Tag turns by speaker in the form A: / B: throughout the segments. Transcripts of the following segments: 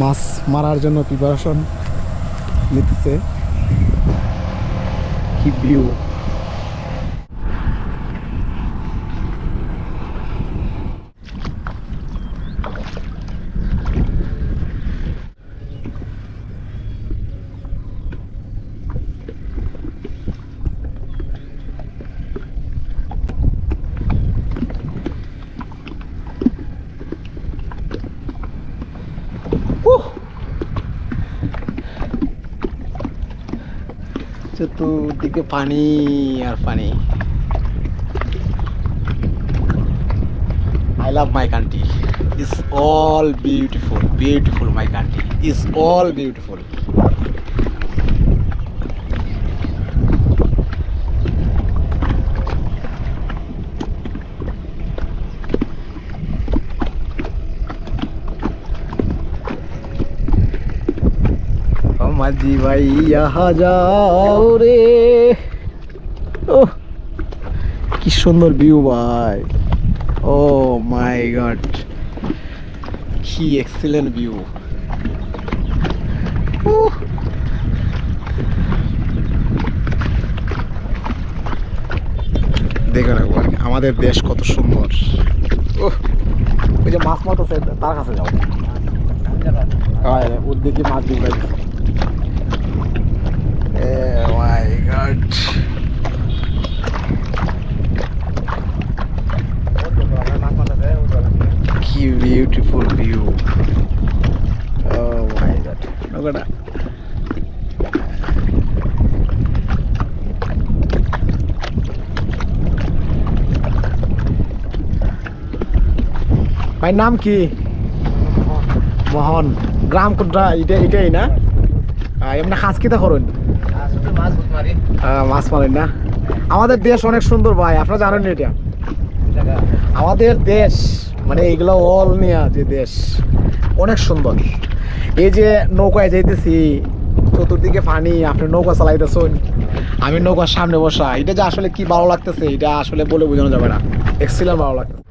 A: মাছ মারার জন্য প্রিপারেশন নিতেছে। কি ভিউ চতুর্দিকে পানি আর পানি I love my country. It's all beautiful, beautiful. My country is all beautiful. মাঝি ভাই আহা যাও রে। ও কি সুন্দর ভিউ ভাই। ও মাই গড কি এক্সিলেন্ট ভিউ দেখুন একবার, আমাদের দেশ কত সুন্দর। ওই যে মাছ আছে তার কাছে যাও। ওর দিকে মাছ দিয়ে কি beautiful view oh my god নগড়া ভাই নাম কি মোহন গ্রাম কোনটা এটা এটাই না এমনি খাস কিতা করুন মাছ মারেন না আমাদের দেশ অনেক সুন্দর ভাই আপনারা জানেন এটা আমাদের দেশ মানে এগুলো অল নিয়ে যে দেশ, অনেক সুন্দর। এই যে নৌকায় যাইতেছি, চতুর্দিকে পানি, আপনি নৌকা চালাইতেছেন, আমি নৌকার সামনে বসা, এটা যে আসলে কি ভালো লাগতেছে, এটা আসলে বলে বোঝানো যাবে না। এক্সিলেন্ট ভালো লাগতেছে।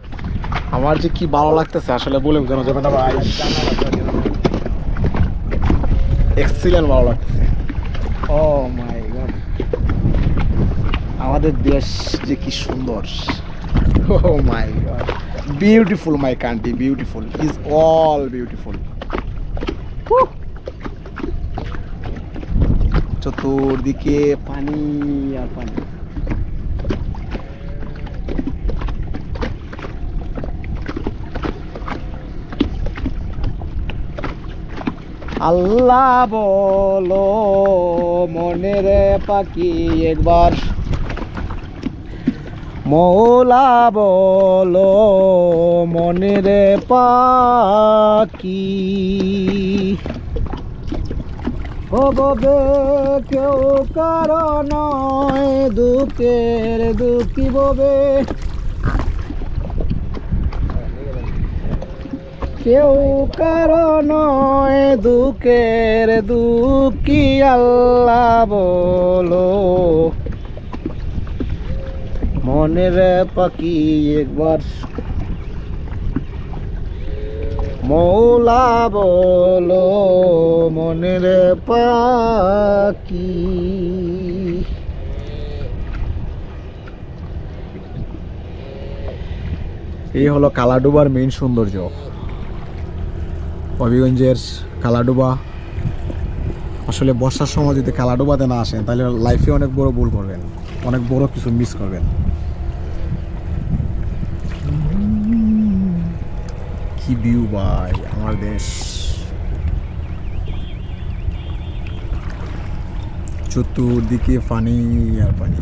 A: আমার যে কি ভালো লাগতেছে, আসলে বলে বোঝানো যাবে না ভাই। এক্সিলেন্ট ভালো লাগতেছে। ও মাই গড আমাদের দেশ যে কি সুন্দর। ও my god beautiful my country beautiful is all beautiful চতুর্দিকে পানি আর পানি। আল্লাহ বলো, মনের পাখি একবার মৌলা বলো, মনের পাখি। ভবে কেউ কারণ দুঃখের দুঃখী ববে। কেউ কারণ দুঃখের দুঃখী আল্লাহ বলো। মনের পাখি একবার? মৌলা বলো মনের পাখি এই হলো কালাডুবার মেইন সৌন্দর্য। হবিগঞ্জের কালাডুবা। আসলে বর্ষার সময় যদি কালাডুবাতে না আসেন, তাহলে লাইফে অনেক বড় ভুল করবেন, অনেক বড় কিছু মিস করবেন। কি ভিউ ভাই আমার দেশ। চতুর্দিকে পানি আর পানি।